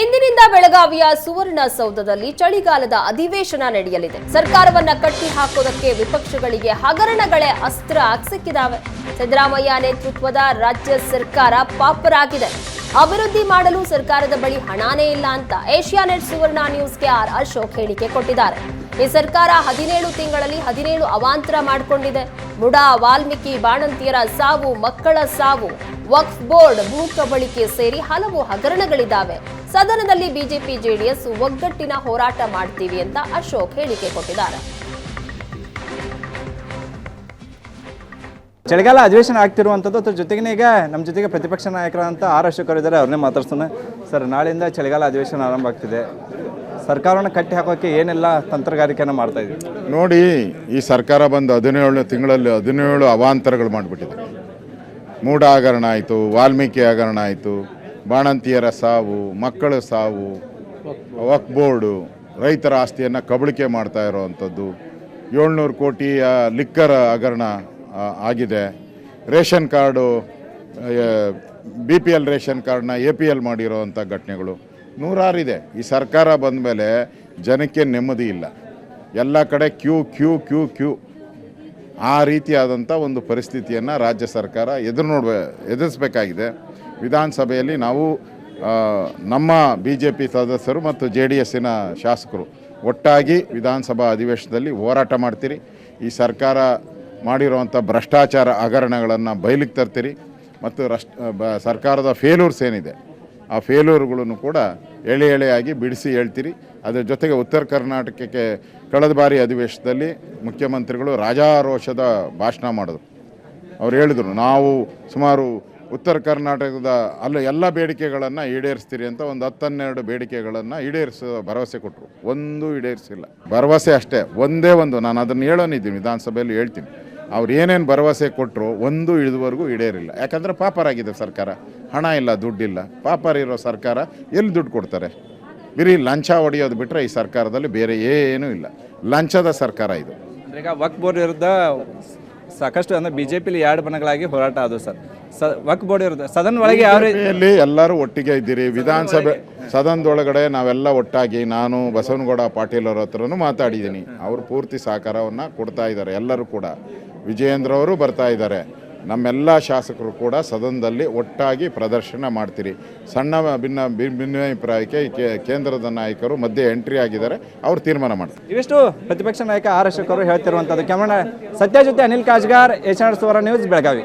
ಇಂದಿನಿಂದ ಬೆಳಗಾವಿಯ ಸುವರ್ಣ ಸೌಧದಲ್ಲಿ ಚಳಿಗಾಲದ ಅಧಿವೇಶನ ನಡೆಯಲಿದೆ. ಸರ್ಕಾರವನ್ನ ಕಟ್ಟಿ ಹಾಕೋದಕ್ಕೆ ವಿಪಕ್ಷಗಳಿಗೆ ಹಗರಣಗಳೇ ಅಸ್ತ್ರ ಸಿಕ್ಕಿದಾವೆ ಸಿದ್ದರಾಮಯ್ಯ ನೇತೃತ್ವದ ರಾಜ್ಯ ಸರ್ಕಾರ ಪಾಪರಾಗಿದೆ. ಅಭಿವೃದ್ಧಿ ಮಾಡಲು ಸರ್ಕಾರದ ಬಳಿ ಹಣಾನೇ ಇಲ್ಲ ಅಂತ ಏಷ್ಯಾನೆಟ್ ಸುವರ್ಣ ನ್ಯೂಸ್ಗೆ ಆರ್ ಅಶೋಕ್ ಹೇಳಿಕೆ ಕೊಟ್ಟಿದ್ದಾರೆ. ಈ ಸರ್ಕಾರ ಹದಿನೇಳು ತಿಂಗಳಲ್ಲಿ ಹದಿನೇಳು ಅವಾಂತರ ಮಾಡಿಕೊಂಡಿದೆ. ಮುಡಾ ವಾಲ್ಮೀಕಿ, ಬಾಣಂತಿಯರ ಸಾವು, ಮಕ್ಕಳ ಸಾವು, ವಕ್ಫ್ ಬೋರ್ಡ್ ಭೂ ಕಬಳಿಕೆ ಸೇರಿ ಹಲವು ಹಗರಣಗಳಿದ್ದಾವೆ ಸದನದಲ್ಲಿ ಬಿಜೆಪಿ ಜೆಡಿಎಸ್ ಒಗ್ಗಟ್ಟಿನ ಹೋರಾಟ ಮಾಡ್ತೀವಿ ಅಂತ ಅಶೋಕ್ ಹೇಳಿಕೆ ಕೊಟ್ಟಿದ್ದಾರೆ. ಚಳಿಗಾಲ ಅಧಿವೇಶನ ಆಗ್ತಿರುವಂಥದ್ದು ಅದ್ರ ಜೊತೆಗೇ ಈಗ ನಮ್ಮ ಜೊತೆಗೆ ಪ್ರತಿಪಕ್ಷ ನಾಯಕರಂತ ಆರ್ ಅಶೋಕರು ಇದ್ದಾರೆ ಅವ್ರನ್ನೇ ಮಾತಾಡ್ಸೋಣ. ಸರ್ ನಾಳೆಯಿಂದ ಚಳಿಗಾಲ ಅಧಿವೇಶನ ಆರಂಭ ಆಗ್ತಿದೆ. ಸರ್ಕಾರವನ್ನು ಕಟ್ಟಿ ಹಾಕೋಕ್ಕೆ ಏನೆಲ್ಲ ತಂತ್ರಗಾರಿಕೆಯನ್ನು ಮಾಡ್ತಾ ಇದ್ದೀವಿ ನೋಡಿ ಈ ಸರ್ಕಾರ ಬಂದು ಹದಿನೇಳು ತಿಂಗಳಲ್ಲಿ ಹದಿನೇಳು ಅವಾಂತರಗಳು ಮಾಡಿಬಿಟ್ಟಿದೆ. ಮೂಢ ಹಗರಣ ಆಯಿತು ವಾಲ್ಮೀಕಿ ಹಗರಣ ಆಯಿತು ಬಾಣಂತಿಯರ ಸಾವು, ಮಕ್ಕಳ ಸಾವು, ವಕ್ ಬೋರ್ಡು, ರೈತರ ಆಸ್ತಿಯನ್ನು ಕಬಳಿಕೆ ಮಾಡ್ತಾ ಇರೋವಂಥದ್ದು. ಏಳ್ನೂರು ಕೋಟಿಯ ಲಿಕ್ಕರ್ ಹಗರಣ ಆಗಿದೆ. Ration card B P L ration ಕಾರ್ಡ್ನ ಎ ಪಿ ಎಲ್ ಮಾಡಿರೋವಂಥ ಘಟನೆಗಳು ನೂರಾರಿದೆ. ಈ ಸರ್ಕಾರ ಬಂದ ಮೇಲೆ ಜನಕ್ಕೆ ನೆಮ್ಮದಿ ಇಲ್ಲ. ಎಲ್ಲ ಕಡೆ ಕ್ಯೂ ಕ್ಯೂ ಕ್ಯೂ ಕ್ಯೂ. ಆ ರೀತಿಯಾದಂಥ ಒಂದು ಪರಿಸ್ಥಿತಿಯನ್ನು ರಾಜ್ಯ ಸರ್ಕಾರ ಎದುರು ನೋಡ್ಬೇ, ಎದುರಿಸಬೇಕಾಗಿದೆ. ವಿಧಾನಸಭೆಯಲ್ಲಿ ನಾವು ನಮ್ಮ ಬಿ ಜೆ ಪಿ ಸದಸ್ಯರು ಮತ್ತು ಜೆ ಡಿ ಎಸ್ಸಿನ ಶಾಸಕರು ಒಟ್ಟಾಗಿ ವಿಧಾನಸಭಾ ಅಧಿವೇಶನದಲ್ಲಿ ಹೋರಾಟ ಮಾಡ್ತೀರಿ. ಈ ಸರ್ಕಾರ ಮಾಡಿರುವಂಥ ಭ್ರಷ್ಟಾಚಾರ ಹಗರಣಗಳನ್ನು ಬಯಲಿಗೆ ತರ್ತೀರಿ ಮತ್ತು ಸರ್ಕಾರದ ಫೇಲೂರ್ಸ್ ಏನಿದೆ, ಆ ಫೇಲೂರ್ಗಳನ್ನು ಕೂಡ ಎಳೆ ಎಳೆಯಾಗಿ ಬಿಡಿಸಿ ಹೇಳ್ತೀರಿ. ಅದರ ಜೊತೆಗೆ ಉತ್ತರ ಕರ್ನಾಟಕಕ್ಕೆ ಕಳೆದ ಬಾರಿ ಅಧಿವೇಶನದಲ್ಲಿ ಮುಖ್ಯಮಂತ್ರಿಗಳು ರಾಜಾರೋಷದ ಭಾಷಣ ಮಾಡಿದ್ರು. ಅವ್ರು ಹೇಳಿದರು, ನಾವು ಸುಮಾರು ಉತ್ತರ ಕರ್ನಾಟಕದ ಅಲ್ಲಿ ಎಲ್ಲ ಬೇಡಿಕೆಗಳನ್ನು ಈಡೇರಿಸ್ತೀರಿ ಅಂತ ಒಂದು ಹತ್ತನ್ನೆರಡು ಬೇಡಿಕೆಗಳನ್ನು ಈಡೇರಿಸೋ ಭರವಸೆ ಕೊಟ್ಟರು ಒಂದೂ ಈಡೇರಿಸಿಲ್ಲ. ಭರವಸೆ ಅಷ್ಟೇ. ಒಂದೇ ಒಂದು. ನಾನು ಅದನ್ನು ಹೇಳೋನಿದ್ದೀನಿ. ವಿಧಾನಸಭೆಯಲ್ಲಿ ಹೇಳ್ತೀನಿ. ಅವ್ರು ಏನೇನು ಭರವಸೆ ಕೊಟ್ಟರು ಒಂದು ಇದುವರೆಗೂ ಈಡೇರಿಲ್ಲ. ಯಾಕಂದರೆ ಪಾಪರಾಗಿದೆ ಸರ್ಕಾರ. ಹಣ ಇಲ್ಲ, ದುಡ್ಡಿಲ್ಲ. ಪಾಪರಿರೋ ಸರ್ಕಾರ ಎಲ್ಲಿ ದುಡ್ಡು ಕೊಡ್ತಾರೆ? ಬರೀ ಲಂಚ ಹೊಡೆಯೋದು ಬಿಟ್ಟರೆ ಈ ಸರ್ಕಾರದಲ್ಲಿ ಬೇರೆ ಏನೂ ಇಲ್ಲ. ಲಂಚದ ಸರ್ಕಾರ ಇದು. ಈಗ ವಕ್ ಬೋರ್ಡ್ ವಿರುದ್ಧ ಸಾಕಷ್ಟು ಅಂದರೆ ಬಿ ಜೆ ಪಿಲಿ ಎರಡು ಬಣಗಳಾಗಿ ಹೋರಾಟ ಆದವು ಸರ್. ಸ ವಕ್ ಬೋರ್ಡ್ ವಿರುದ್ಧ ಸದನ ಒಳಗೆ ಯಾವ ರೀತಿ ಇಲ್ಲಿ ಎಲ್ಲರೂ ಒಟ್ಟಿಗೆ ಇದ್ದೀರಿ. ವಿಧಾನಸಭೆ ಸದನದೊಳಗಡೆ ನಾವೆಲ್ಲ ಒಟ್ಟಾಗಿ ನಾನು ಬಸವನಗೌಡ ಪಾಟೀಲ್ ಅವ್ರ ಹತ್ರನೂ ಮಾತಾಡಿದ್ದೀನಿ. ಅವರು ಪೂರ್ತಿ ಸಹಕಾರವನ್ನು ಕೊಡ್ತಾ ಇದ್ದಾರೆ ಎಲ್ಲರೂ ಕೂಡ. ವಿಜಯೇಂದ್ರ ಅವರು ಬರ್ತಾ ಇದ್ದಾರೆ. ನಮ್ಮೆಲ್ಲ ಶಾಸಕರು ಕೂಡ ಸದನದಲ್ಲಿ ಒಟ್ಟಾಗಿ ಪ್ರದರ್ಶನ ಮಾಡ್ತೀರಿ. ಸಣ್ಣ ಭಿನ್ನ ಭಿನ್ನಾಭಿಪ್ರಾಯಕ್ಕೆ ಕೇಂದ್ರದ ನಾಯಕರು ಮಧ್ಯೆ ಎಂಟ್ರಿ ಆಗಿದ್ದಾರೆ. ಅವರು ತೀರ್ಮಾನ ಮಾಡ್ತಾರೆ. ಇವಿಷ್ಟು ಪ್ರತಿಪಕ್ಷ ನಾಯಕ ಆರ್ ಅಶೋಕ್ ಅವರು ಹೇಳ್ತಿರುವಂಥದ್ದು. ಕ್ಯಾಮರಾ ಸತ್ಯ ಜೊತೆ ಅನಿಲ್ ಕಾಜ್ಗಾರ್ ಏಷ್ಯಾನೆಟ್ ಸುವರ್ಣ ನ್ಯೂಸ್ ಬೆಳಗಾವಿ.